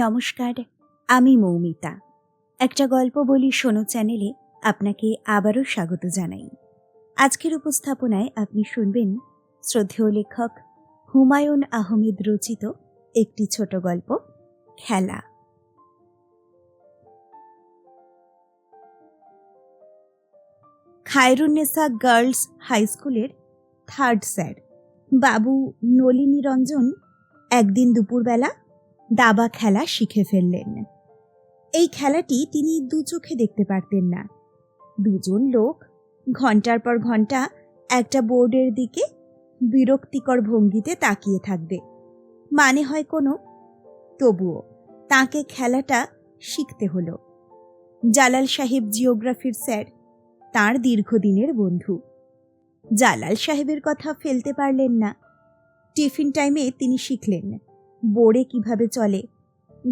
নমস্কার, আমি মৌমিতা। একটা গল্প বলি শোনো চ্যানেলে, আপনাকে আবারও স্বাগত জানাই। আজকের উপস্থাপনায় আপনি শুনবেন শ্রদ্ধেয় লেখক হুমায়ুন আহমেদ রচিত একটি ছোট গল্প, খেলা। খায়রুন্নেসা গার্লস হাই স্কুলের থার্ড স্যার, বাবু নলিনী রঞ্জন একদিন দুপুরবেলা দাবা খেলা শিখে ফেললেন। এই খেলাটি তিনি দু চোখে দেখতে পারতেন না। দুজন লোক ঘণ্টার পর ঘণ্টা একটা বোর্ডের দিকে বিরক্তিকর ভঙ্গিতে তাকিয়ে থাকবে। মানে হয় কোনো? তবুও তাকে খেলাটা শিখতে হলো। জালাল সাহেব জিওগ্রাফির স্যার, তার দীর্ঘদিনের বন্ধু। জালাল সাহেবের কথা ফেলতে পারলেন না। টিফিন টাইমে তিনি শিখলেন। বোড়ে কীভাবে চলে?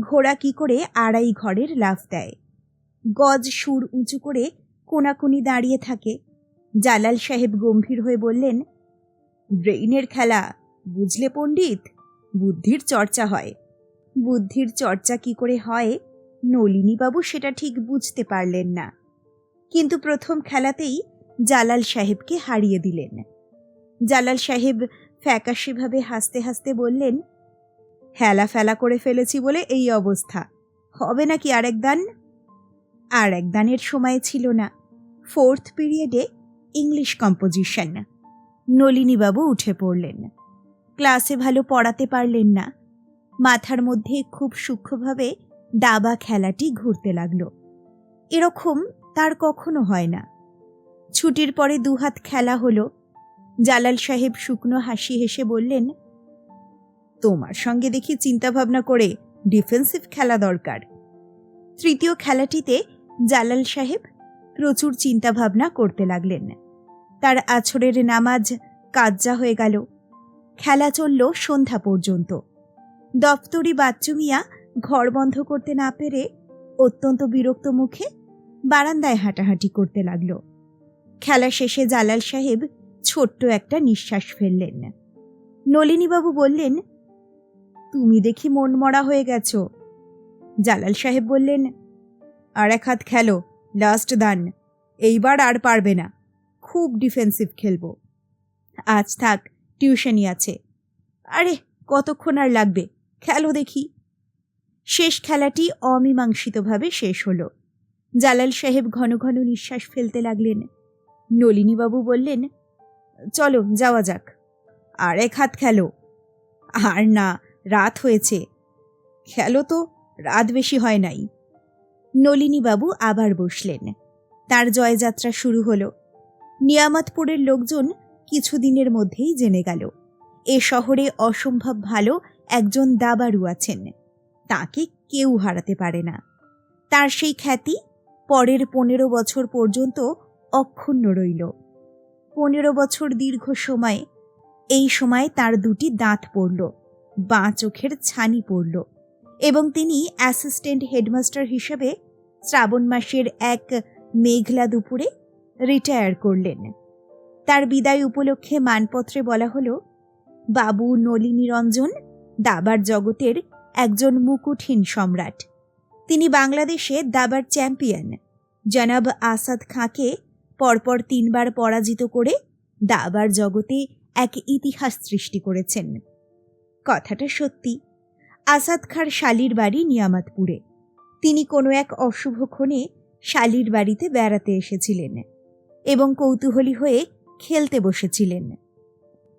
ঘোড়া কি করে আড়াই ঘরের লাফ দেয়? গজ সুর উঁচু করে কোনাকুনি দাঁড়িয়ে থাকে। জালাল সাহেব গম্ভীর হয়ে বললেন, ব্রেইনের খেলা, বুঝলে পণ্ডিত? বুদ্ধির চর্চা হয়। বুদ্ধির চর্চা কি করে হয়, নলিনীবাবু সেটা ঠিক বুঝতে পারলেন না। কিন্তু প্রথম খেলাতেই জালাল সাহেবকে হারিয়ে দিলেন। জালাল সাহেব ফ্যাকাশিভাবে হাসতে হাসতে বললেন হেলা ফেলা করে ফেলেছি বলে এই অবস্থা। হবে নাকি আরেক দান? আর এক দানের সময় ছিল না। ফোর্থ পিরিয়ডে ইংলিশ কম্পোজিশন। নলিনীবাবু উঠে পড়লেন। ক্লাসে ভালো পড়াতে পারলেন না। মাথার মধ্যে খুব সূক্ষ্মভাবে দাবা খেলাটি ঘুরতে লাগল। এরকম তার কখনো হয় না। ছুটির পরে দুহাত খেলা হলো। জালাল সাহেব শুকনো হাসি হেসে বললেন তোমার সঙ্গে দেখি চিন্তাভাবনা করে ডিফেন্সিভ খেলা দরকার। তৃতীয় খেলাটিতে জালাল সাহেব প্রচুর চিন্তাভাবনা করতে লাগলেন। তার আছরের নামাজ কাজ্জা হয়ে গেল। খেলা চলল সন্ধ্যা পর্যন্ত। দপ্তরি বাচ্চু মিয়া ঘর বন্ধ করতে না পেরে অত্যন্ত বিরক্ত মুখে বারান্দায় হাঁটাহাঁটি করতে লাগল। খেলা শেষে জালাল সাহেব ছোট্ট একটা নিঃশ্বাস ফেললেন। নলিনীবাবু বললেন তুমি দেখি মন মরা হয়ে গেছ। জালাল সাহেব বললেন, আর এক হাত খেলো লাস্ট দান এইবার আর পারবে না। খুব ডিফেন্সিভ খেলব। আজ থাক টিউশনই আছে। আরে, কতক্ষণ আর লাগবে? খেলো দেখি। শেষ খেলাটি অমীমাংসিতভাবে শেষ হলো। জালাল সাহেব ঘন ঘন নিঃশ্বাস ফেলতে লাগলেন। নলিনীবাবু বললেন, চলো, যাওয়া যাক। আর এক হাত খেলো। আর না রাত হয়েছে। খেলো তো, রাত বেশি হয় নাই। নলিনীবাবু আবার বসলেন। তার জয়যাত্রা শুরু হলো। নিয়ামতপুরের লোকজন কিছুদিনের মধ্যেই জেনে গেল, এ শহরে অসম্ভব ভালো একজন দাবারু আছেন। তাকে কেউ হারাতে পারে না। তার সেই খ্যাতি পরের পনেরো বছর পর্যন্ত অক্ষুণ্ণ রইল। পনেরো বছর দীর্ঘ সময়, এই সময় তার দুটি দাঁত পড়ল। বাঁ চোখের ছানি পড়ল এবং তিনি অ্যাসিস্ট্যান্ট হেডমাস্টার হিসেবে শ্রাবণ মাসের এক মেঘলা দুপুরে রিটায়ার করলেন। তার বিদায় উপলক্ষে মানপত্রে বলা হলো, বাবু নলিনী রঞ্জন দাবার জগতের একজন মুকুটহীন সম্রাট। তিনি বাংলাদেশে দাবার চ্যাম্পিয়ন জনাব আসাদ খাঁকে পরপর তিনবার পরাজিত করে দাবার জগতে এক ইতিহাস সৃষ্টি করেছেন। কথাটা সত্যি। আসাদ খাঁর শালির বাড়ি নিয়ামতপুরে। তিনি কোনো এক অশুভক্ষণে শালির বাড়িতে বেড়াতে এসেছিলেন এবং কৌতূহলী হয়ে খেলতে বসেছিলেন।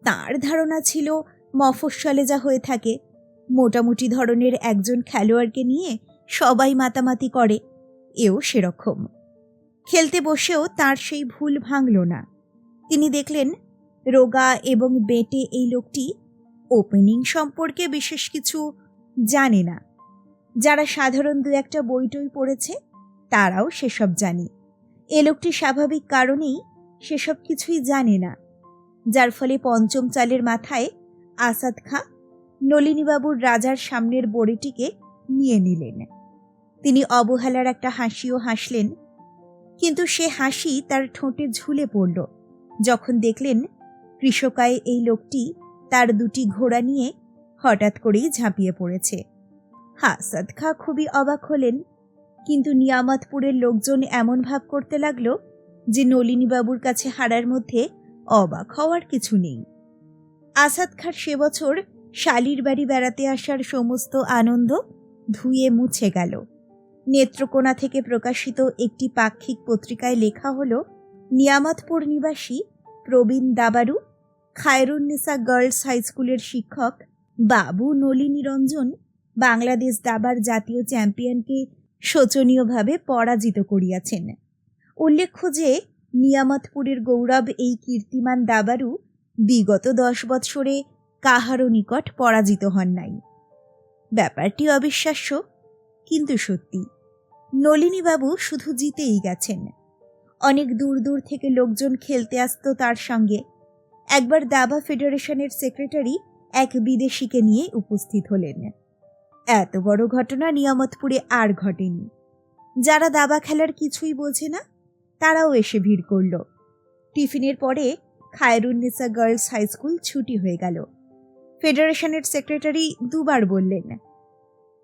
তার ধারণা ছিল মফস্বলে যা হয়ে থাকে। মোটামুটি ধরনের একজন খেলোয়াড়কে নিয়ে সবাই মাতামাতি করে, এও সেরকম। খেলতে বসেও তার সেই ভুল ভাঙল না। তিনি দেখলেন, রোগা এবং বেটে এই লোকটি ওপেনিং সম্পর্কে বিশেষ কিছু জানে না। যারা সাধারণ দু একটা বইটই পড়েছে, তারাও সেসব জানে। এ লোকটি স্বাভাবিক কারণেই সেসব কিছুই জানে না। যার ফলে পঞ্চম চালের মাথায় আসাদ খাঁ নলিনীবাবুর রাজার সামনের বড়িটিকে নিয়ে নিলেন। তিনি অবহেলার একটা হাসিও হাসলেন, কিন্তু সে হাসি তার ঠোঁটে ঝুলে পড়ল। যখন দেখলেন কৃষকায় এই লোকটি তার দুটি ঘোড়া নিয়ে হঠাৎ করেই ঝাঁপিয়ে পড়েছে। হাসাদ খা খুবই অবাক হলেন, কিন্তু নিয়ামতপুরের লোকজন এমন ভাব করতে লাগল যে নলিনীবাবুর কাছে হারার মধ্যে অবাক হওয়ার কিছু নেই। আসাদ খার সে বছর শালির বাড়ি বেড়াতে আসার সমস্ত আনন্দ ধুয়ে মুছে গেল। নেত্রকোনা থেকে প্রকাশিত একটি পাক্ষিক পত্রিকায় লেখা হল, নিয়ামতপুর নিবাসী প্রবীণ দাবারু খায়রুন্নেসা গার্লস হাই স্কুলের শিক্ষক বাবু নলিনী রঞ্জন বাংলাদেশ দাবার জাতীয় চ্যাম্পিয়নকে শোচনীয়ভাবে পরাজিত করিয়াছেন। উল্লেখ্য যে, নিয়ামতপুরের গৌরব এই কীর্তিমান দাবারু বিগত দশ বৎসরে কাহারও নিকট পরাজিত হন নাই। ব্যাপারটি অবিশ্বাস্য, কিন্তু সত্যি। নলিনীবাবু শুধু জিতেই গেছেন। অনেক দূর দূর থেকে লোকজন খেলতে আসত তার সঙ্গে। একবার দাবা ফেডারেশনের সেক্রেটারি এক বিদেশিকে নিয়ে উপস্থিত হলেন। এত বড় ঘটনা নিয়ামতপুরে আর ঘটেনি। যারা দাবা খেলার কিছুই বোঝে না, তারাও এসে ভিড় করল। টিফিনের পরে খায়রুন্নেসা গার্লস হাই স্কুল ছুটি হয়ে গেল। ফেডারেশনের সেক্রেটারি দুবার বললেন,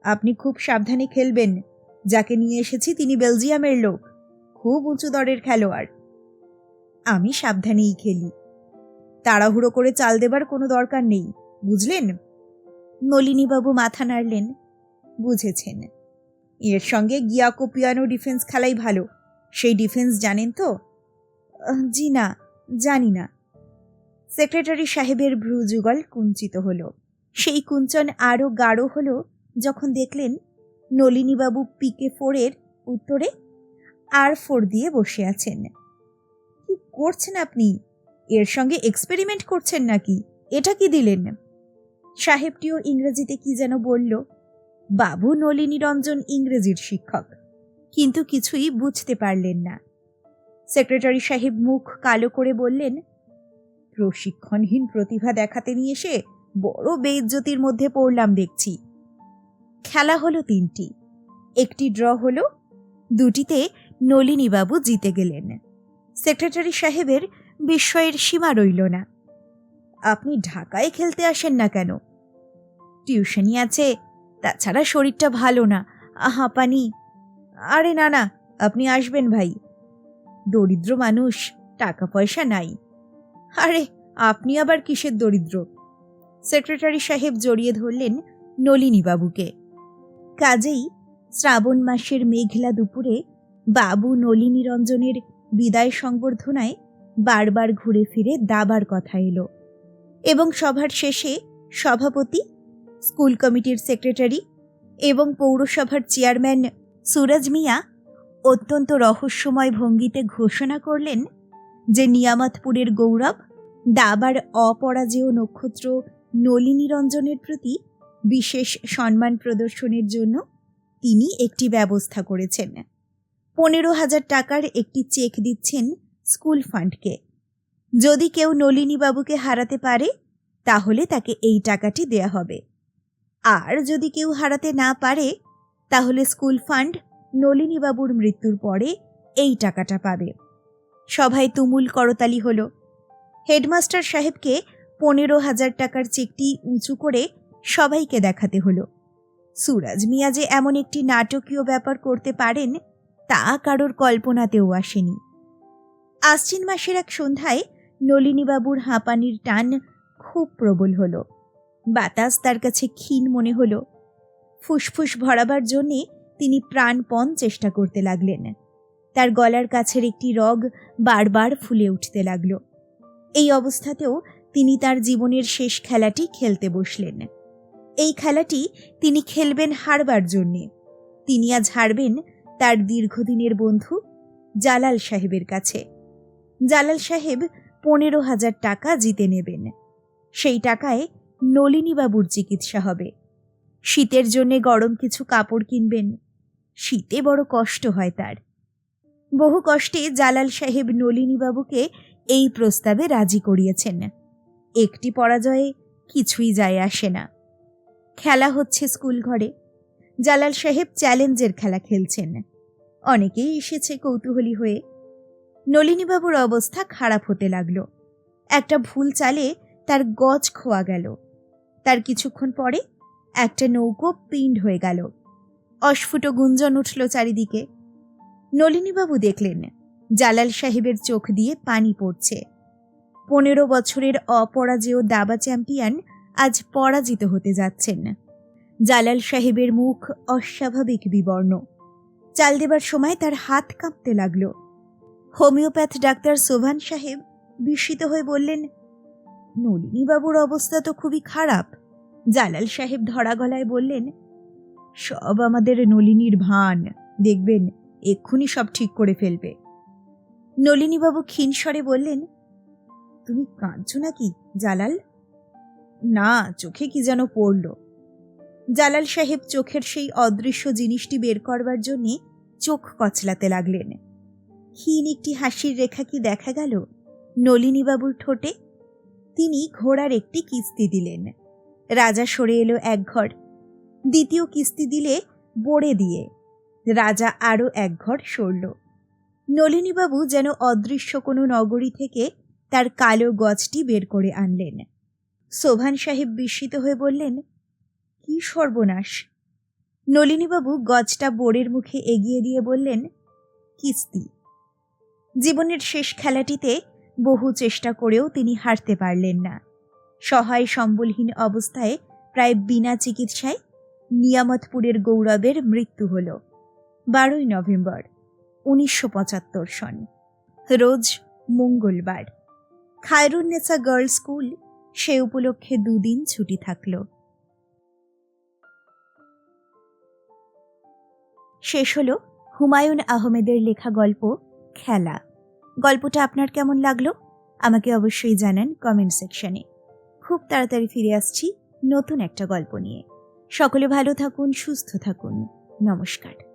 আপনি খুব সাবধানে খেলবেন। যাকে নিয়ে এসেছি তিনি বেলজিয়ামের লোক। খুব উঁচু দরের খেলোয়াড়। আমি সাবধানেই খেলি। তাড়াহুড়ো করে চাল দেবার কোনো দরকার নেই, বুঝলেন? নলিনীবাবু মাথা নাড়লেন, বুঝেছেন। এর সঙ্গে গিয়াকো পিয়ানো ডিফেন্স খেলাই ভালো, সেই ডিফেন্স জানেন তো? জি না, জানি না। সেক্রেটারি সাহেবের ভ্রু যুগল কুঞ্চিত হলো। সেই কুঞ্চন আরও গাঢ় হলো যখন দেখলেন নলিনীবাবু পিকে ফোরের উত্তরে আর ফোর দিয়ে বসে আছেন। কি করছেন আপনি? এর সঙ্গে এক্সপেরিমেন্ট করছেন নাকি? এটা কি দিলেন? সাহেবটিও ইংরেজিতে কি যেন বলল, বাবু নলিনী রঞ্জন ইংরেজির শিক্ষক। কিন্তু কিছুই বুঝতে পারলেন না। সেক্রেটারি সাহেব মুখ কালো করে বললেন, প্রশিক্ষণহীন প্রতিভা দেখাতে নিয়ে এসে বড় বেইজ্জতির মধ্যে পড়লাম দেখছি। খেলা হলো তিনটি। একটি ড্র হলো, দুটিতে নলিনীবাবু জিতে গেলেন। সেক্রেটারি সাহেবের বিস্ময়ের সীমা রইল না। আপনি ঢাকায় খেলতে আসেন না কেন? টিউশনি আছে, তাছাড়া শরীরটা ভালো না। হাঁপানি আরে, না না, আপনি আসবেন ভাই। দরিদ্র মানুষ টাকা পয়সা নাই। আরে, আপনি আবার কিসের দরিদ্র? সেক্রেটারি সাহেব জড়িয়ে ধরলেন নলিনীবাবুকে। কাজেই শ্রাবণ মাসের মেঘলা দুপুরে বাবু নলিনী রঞ্জনের বিদায় সংবর্ধনায় বারবার ঘুরে ফিরে দাবার কথা এলো। এবং সভার শেষে সভাপতি, স্কুল কমিটির সেক্রেটারি এবং পৌরসভার চেয়ারম্যান সুরজ মিয়া অত্যন্ত রহস্যময় ভঙ্গিতে ঘোষণা করলেন যে নিয়ামতপুরের গৌরব, দাবার অপরাজেয় নক্ষত্র নলিনী রঞ্জনের প্রতি বিশেষ সম্মান প্রদর্শনের জন্য তিনি একটি ব্যবস্থা করেছেন। পনেরো হাজার টাকার একটি চেক দিচ্ছেন স্কুল ফান্ডকে। যদি কেউ নলিনীবাবুকে হারাতে পারে, তাহলে তাকে এই টাকাটি দেয়া হবে। আর যদি কেউ হারাতে না পারে, তাহলে স্কুল ফান্ড নলিনীবাবুর মৃত্যুর পরে এই টাকাটা পাবে। সভায় তুমুল করতালি হলো। হেডমাস্টার সাহেবকে পনেরো হাজার টাকার চেকটি উঁচু করে সবাইকে দেখাতে হলো। সুরাজ মিয়া যে এমন একটি নাটকীয় ব্যাপার করতে পারেন, তা কারোর কল্পনাতেও আসেনি। আশ্বিন মাসের এক সন্ধ্যায় নলিনীবাবুর হাঁপানির টান খুব প্রবল হলো। বাতাস তার কাছে ক্ষীণ মনে হলো। ফুসফুস ভরাবার জন্যে তিনি প্রাণপণ চেষ্টা করতে লাগলেন। তার গলার কাছের একটি রগ বারবার ফুলে উঠতে লাগল। এই অবস্থাতেও তিনি তার জীবনের শেষ খেলাটি খেলতে বসলেন। এই খেলাটি তিনি খেলবেন হারবার জন্যে। তিনি আজ হারবেন তার দীর্ঘদিনের বন্ধু জালাল সাহেবের কাছে। জালাল সাহেব পনেরো হাজার টাকা জিতে নেবেন। সেই টাকায় নলিনীবাবুর চিকিৎসা হবে। শীতের জন্যে গরম কিছু কাপড় কিনবেন। শীতে বড় কষ্ট হয় তার। বহু কষ্টে জালাল সাহেব নলিনীবাবুকে এই প্রস্তাবে রাজি করিয়েছেন। একটি পরাজয়ে কিছুই যায় আসে না। খেলা হচ্ছে স্কুল ঘরে। জালাল সাহেব চ্যালেঞ্জের খেলা খেলছেন। অনেকেই এসেছে কৌতূহলী হয়ে। নলিনীবাবুর অবস্থা খারাপ হতে লাগল। একটা ভুল চালে তার গজ খোয়া গেল। তার কিছুক্ষণ পরে একটা নৌকো পিণ্ড হয়ে গেল। অস্ফুট গুঞ্জন উঠল চারিদিকে। নলিনীবাবু দেখলেন, জালাল সাহেবের চোখ দিয়ে পানি পড়ছে। পনেরো বছরের অপরাজেয় দাবা চ্যাম্পিয়ন আজ পরাজিত হতে যাচ্ছেন। জালাল সাহেবের মুখ অস্বাভাবিক বিবর্ণ। চাল দেবার সময় তার হাত কাঁপতে লাগল। হোমিওপ্যাথ ডাক্তার সোভান সাহেব বিস্মিত হয়ে বললেন, নলিনীবাবুর অবস্থা তো খুবই খারাপ। জালাল সাহেব ধরা গলায় বললেন, সব আমাদের নলিনীর ভান। দেখবেন, এক্ষুনি সব ঠিক করে ফেলবে। নলিনীবাবু ক্ষীণস্বরে বললেন, তুমি কাঁদছো নাকি, জালাল? না, চোখে কি যেন পড়ল। জালাল সাহেব চোখের সেই অদৃশ্য জিনিসটি বের করবার জন্যে চোখ কচলাতে লাগলেন। ক্ষীণ একটি হাসির রেখা কি দেখা গেল? নলিনীবাবুর ঠোঁটে? তিনি ঘোড়ার একটি কিস্তি দিলেন। রাজা সরে এলো এক ঘর। দ্বিতীয় কিস্তি দিলে বড়ে দিয়ে। রাজা আরও এক ঘর সরল। নলিনীবাবু যেন অদৃশ্য কোনো নগরী থেকে তার কালো গজটি বের করে আনলেন। সোভান সাহেব বিস্মিত হয়ে বললেন, কি সর্বনাশ! নলিনীবাবু গজটা বোরের মুখে এগিয়ে দিয়ে বললেন, কিস্তি। জীবনের শেষ খেলাটিতে বহু চেষ্টা করেও তিনি হারতে পারলেন না। সহায় সম্বলহীন অবস্থায় প্রায় বিনা চিকিৎসায় নিয়ামতপুরের গৌরবের মৃত্যু হল। বারোই নভেম্বর, উনিশশো পঁচাত্তর সন, রোজ মঙ্গলবার। খায়রুন্নেসা গার্লস স্কুল সে উপলক্ষে দুদিন ছুটি থাকল। শেষ হল হুমায়ুন আহমেদের লেখা গল্প, খেলা। গল্পটা আপনার কেমন লাগল? আমাকে অবশ্যই জানান কমেন্ট সেকশনে খুব তাড়াতাড়ি ফিরে আসছি নতুন একটা গল্প নিয়ে। সকলে ভালো থাকুন, সুস্থ থাকুন। নমস্কার।